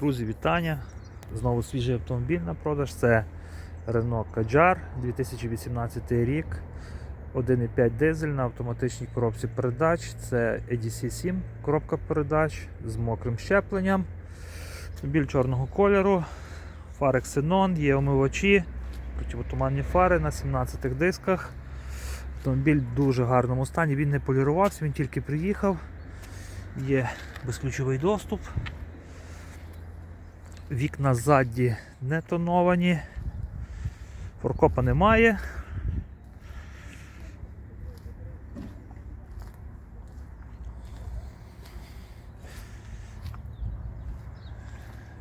Друзі, вітання! Знову свіжий автомобіль на продаж. Це Renault Kadjar 2018 рік. 1,5 дизель на автоматичній коробці передач. Це EDC 7 коробка передач з мокрим щепленням. Автомобіль чорного кольору. Фари Xenon, є омивачі, противотуманні фари на 17 дисках. Автомобіль в дуже гарному стані. Він не полірувався, він тільки приїхав. Є безключовий доступ. Вікна ззаді не тоновані, форкопа немає.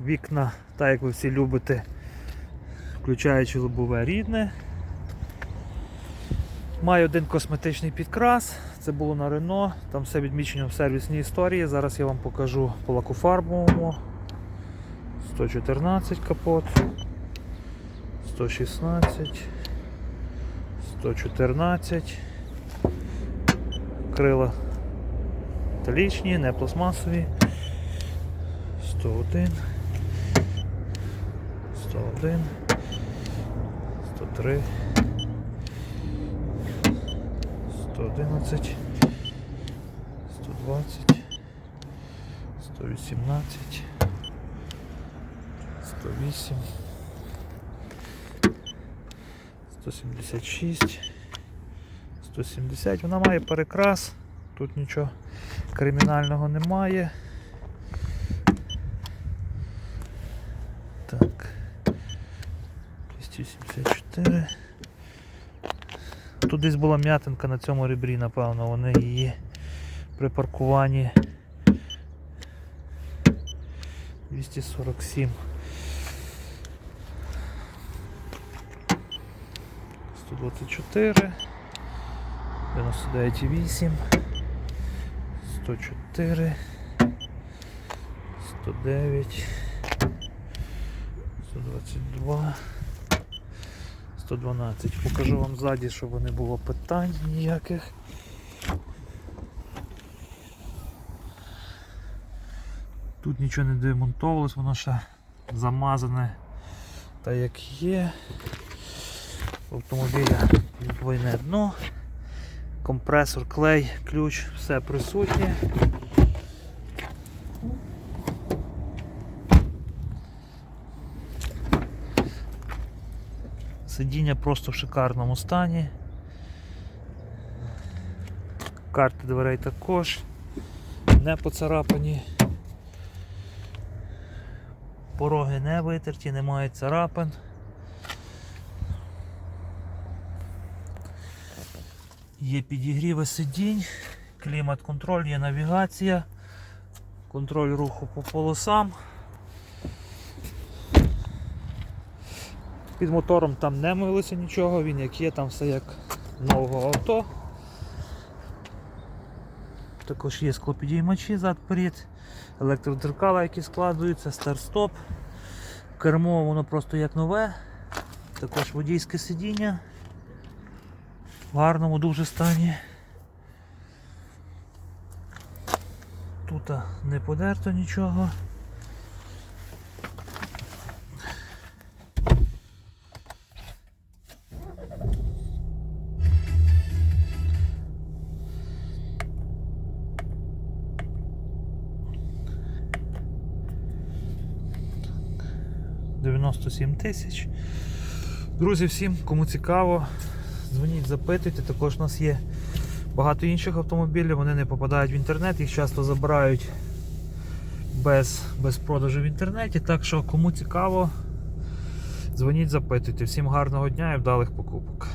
Вікна, так як ви всі любите, включаючи лобове рідне. Має один косметичний підкрас, це було на Рено, там все відмічено в сервісній історії. Зараз я вам покажу по лакофарбовому. 114 капот, 116, 114, крила металічні, не пластмасові, 101, 101, 103, 111, 120, 118. 108, 176, 170. Вона має перекрас, тут нічого кримінального немає. Так. 284. Тут десь була м'ятинка на цьому ребрі, напевно, вони її при паркуванні 247. 124, 99,8, 104, 109, 122, 112. Покажу вам ззаді, щоб не було питань ніяких. Тут нічого не демонтовувалось, воно ще замазане та як є. Автомобіля двойне дно, компресор, клей, ключ, все присутнє. Сидіння просто в шикарному стані. Карти дверей також не поцарапані. Пороги не витерті, немає царапин. Є підігріви сидінь, клімат-контроль, є навігація, контроль руху по полосам. Під мотором там не милося нічого, він як є, там все як нового авто. Також є склопідіймачі зад-перед, електродзеркала, які складуються, старт-стоп. Кермо воно просто як нове, також водійське сидіння в гарному дуже стані. Тут не подерто нічого. Дев'яносто сім тисяч. Друзі, всім, кому цікаво, дзвоніть, запитуйте. Також у нас є багато інших автомобілів, вони не попадають в інтернет, їх часто забирають без, без продажу в інтернеті. Так що, кому цікаво, дзвоніть, запитуйте. Всім гарного дня і вдалих покупок.